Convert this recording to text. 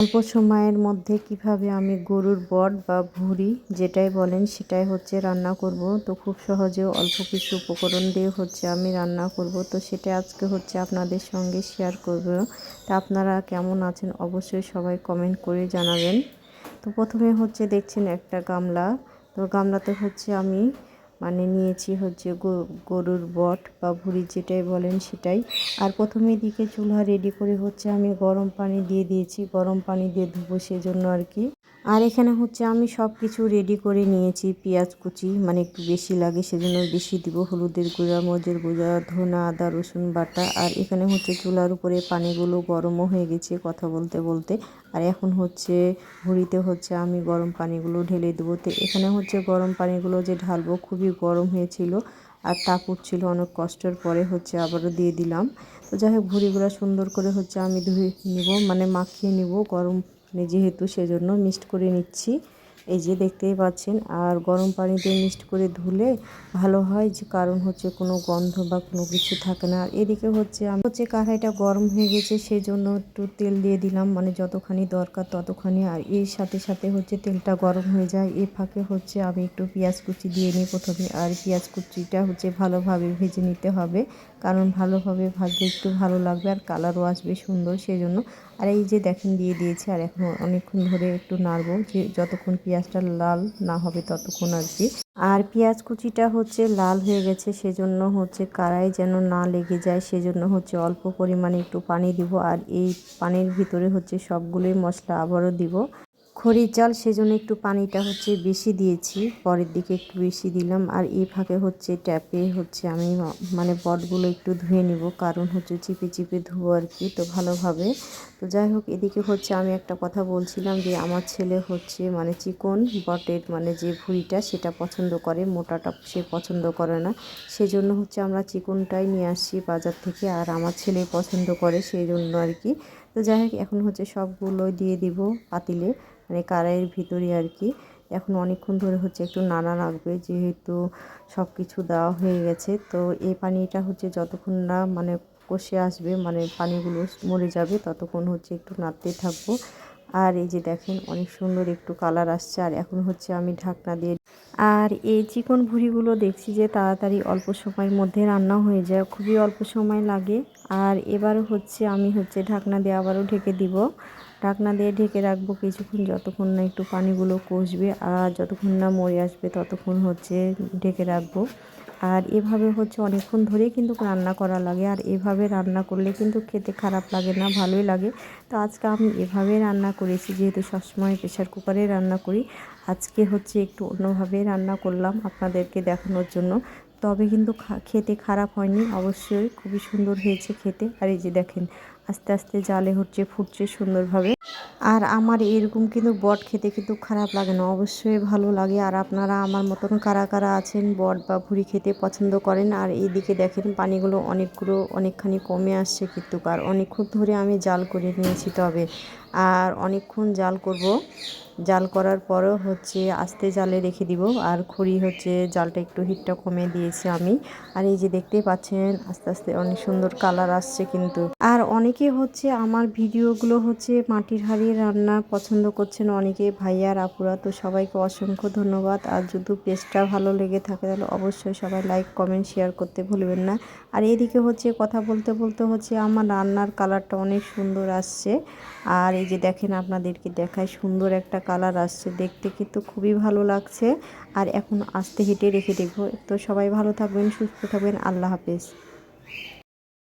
অল্প সময়ের মধ্যে কীভাবে আমি গরুর বট বা ভুঁড়ি যেটাই বলেন সেটাই হচ্ছে রান্না করব। তো খুব সহজে অল্প কিছু উপকরণ দিয়ে হচ্ছে আমি রান্না করব। তো সেটা আজকে হচ্ছে আপনাদের সঙ্গে শেয়ার করব। তা আপনারা কেমন আছেন অবশ্যই সবাই কমেন্ট করে জানাবেন। তো প্রথমে হচ্ছে দেখছেন একটা গামলা। তো গামলাতে হচ্ছে আমি মানে নিয়েছি হচ্ছে গরুর বট বা ভুড়ি যেটাই বলেন সেটাই। আর প্রথমে দিকে চুলা রেডি করে হচ্ছে আমি গরম পানি দিয়ে দিয়েছি। গরম পানি দিয়ে ধুবো সেজন্য আর কি। আর এখানে হচ্ছে আমি সব কিছু রেডি করে নিয়েছি। পেঁয়াজ কুচি মানে একটু বেশি লাগে, সেজন্য বেশি দিব। হলুদের গুঁড়া মজের গুঁড়া, ধনা, আদা, রসুন বাটা। আর এখানে হচ্ছে চুলার উপরে পানিগুলো গরমও হয়ে গেছে কথা বলতে বলতে। আর এখন হচ্ছে ভুড়িতে হচ্ছে আমি গরম পানিগুলো ঢেলে দেবো। তো এখানে হচ্ছে গরম পানিগুলো যে ঢালবো খুবই গরম হয়েছিল আর তাপ উঠছিল অনেক কষ্টের পরে হচ্ছে আবারও দিয়ে দিলাম। তো যাই হোক ভুড়িগুলো সুন্দর করে হচ্ছে আমি ধুয়ে নিব মানে মাখিয়ে নিব গরম যেহেতু সেজন্য মিক্সড করে নিচ্ছি। এই যে দেখতেই পাচ্ছেন, আর গরম পানি দিয়ে মিক্সড করে ধুলে ভালো হয়, যে কারণ হচ্ছে কোনো গন্ধ বা কোনো কিছু থাকে না। আর এদিকে হচ্ছে আমি হচ্ছে কড়াইটা গরম হয়ে গেছে সেই জন্য একটু তেল দিয়ে দিলাম মানে যতখানি দরকার ততখানি। আর এর সাথে সাথে হচ্ছে তেলটা গরম হয়ে যায়, এ ফাঁকে হচ্ছে আমি একটু পেঁয়াজ কুচি দিয়ে নিই প্রথমে। আর পেঁয়াজ কুচিটা হচ্ছে ভালোভাবে ভেজে নিতে হবে, কারণ ভালোভাবে ভাজলে একটু ভালো লাগবে আর কালারও আসবে সুন্দর সেই জন্য আর এই যে দেখেন, দিয়ে দিয়েছে, আর এখন অনেকক্ষণ ধরে একটু নাড়বো, যে যতক্ষণ পেঁয়াজটা লাল না হবে ততক্ষণ আর কি। আর পেঁয়াজ কুচিটা হচ্ছে লাল হয়ে গেছে, সেজন্য হচ্ছে কারাই যেন না লেগে যায়, সেজন্য হচ্ছে অল্প পরিমাণে একটু পানি দিব। আর এই পানির ভিতরে হচ্ছে সবগুলোই মশলা আবারও দিব। খড়ির চাল সেজন্য একটু পানিটা হচ্ছে বেশি দিয়েছি। পরের দিকে একটু বেশি দিলাম। আর এই ফাঁকে হচ্ছে ট্যাপে হচ্ছে আমি মানে বটগুলো একটু ধুয়ে নিব। কারণ হচ্ছে চিপে চিপে ধুবো আর কি, তো ভালোভাবে। তো যাই হোক, এদিকে হচ্ছে আমি একটা কথা বলছিলাম যে, আমার ছেলে হচ্ছে মানে চিকন, বটের মানে যে ভুঁড়িটা, সেটা পছন্দ করে। মোটাটা সে পছন্দ করে না। সেজন্য হচ্ছে আমরা চিকনটাই নিয়ে আসছি বাজার থেকে। আর আমার ছেলে পছন্দ করে সেই জন্য আর কি। তো যাই হোক, এখন হচ্ছে সবগুলো দিয়ে দিব পাতিলে মানে কড়াইয়ের ভিতরে আর কি। এখন অনেকক্ষণ ধরে হচ্ছে একটু নাড়া রাখবে যেহেতু সব কিছু দেওয়া হয়ে গেছে। তো এই পানিটা হচ্ছে যতক্ষণ না মানে কষে আসবে মানে পানিগুলো মরে যাবে, ততক্ষণ হচ্ছে একটু নাড়তেই থাকব। আর এই যে দেখেন, অনেক সুন্দর একটু কালার আসছে। আর এখন হচ্ছে আমি ঢাকনা দিয়ে আর এই চিকন ভুড়িগুলো দেখছি যে তাড়াতাড়ি অল্প সময়ের মধ্যে রান্না হয়ে যায়, খুবই অল্প সময় লাগে। আর এবার হচ্ছে আমি হচ্ছে ঢাকনা দিয়ে আবারও ঢেকে দিব। ঢাকনা দিয়ে ঢেকে রাখব কিছুক্ষণ যতক্ষণ না একটু পানিগুলো কষবে, আর যতক্ষণ না মরে আসবে ততক্ষণ হচ্ছে ঢেকে রাখব। আর এভাবে হচ্ছে অনেকক্ষণ ধরেই কিন্তু রান্না করা লাগে। আর এভাবে রান্না করলে কিন্তু খেতে খারাপ লাগে না, ভালোই লাগে। তো আজকে আমি এভাবে রান্না করেছি, যেহেতু সবসময় প্রেশার কুকারে রান্না করি। আজকে হচ্ছে একটু অন্যভাবে রান্না করলাম আপনাদেরকে দেখানোর জন্য। তবে কিন্তু খেতে খারাপ হয়নি। অবশ্যই খুবই সুন্দর হয়েছে খেতে। আর এই যে দেখেন আস্তে আস্তে জালে হচ্ছে, ফুটছে সুন্দরভাবে। আর আমার এরকম কিন্তু বট খেতে কিন্তু খারাপ লাগে না, অবশ্যই ভালো লাগে। আর আপনারা আমার মতন কারা কারা আছেন, বট বা ভুড়ি খেতে পছন্দ করেন? আর এইদিকে দেখেন পানিগুলো অনেকগুলো, অনেকখানি কমে আসছে কিন্তু, আর অনেকক্ষণ ধরে আমি জাল করে নিয়েছি তবে। আর অনেকক্ষণ জাল করব। জাল করার পরও হচ্ছে আস্তে জালে রেখে দিব। আর খড়ি হচ্ছে জালটা একটু হিটটা কমে দিয়েছি আমি। আর এই যে দেখতেই পাচ্ছেন, আস্তে আস্তে অনেক সুন্দর কালার আসছে কিন্তু। আর অনেকে হচ্ছে আমার ভিডিওগুলো হচ্ছে মাটির হাড়িয়ে রান্না পছন্দ করছেন অনেকে। ভাইয়ার আপুরা, তো সবাইকে অসংখ্য ধন্যবাদ। আর যদি পেজটা ভালো লেগে থাকে তাহলে অবশ্যই সবাই লাইক, কমেন্ট, শেয়ার করতে ভুলবেন না। আর এদিকে হচ্ছে কথা বলতে বলতে হচ্ছে আমার রান্নার কালারটা অনেক সুন্দর আসছে। আর এই যে দেখেন আপনাদেরকে দেখায় সুন্দর একটা কালার আসছে। দেখতে কিন্তু খুবই ভালো লাগছে। আর এখন আস্তে হেঁটে রেখে দেখব। তো সবাই ভালো থাকবেন, সুস্থ থাকবেন। আল্লাহ হাফেজ।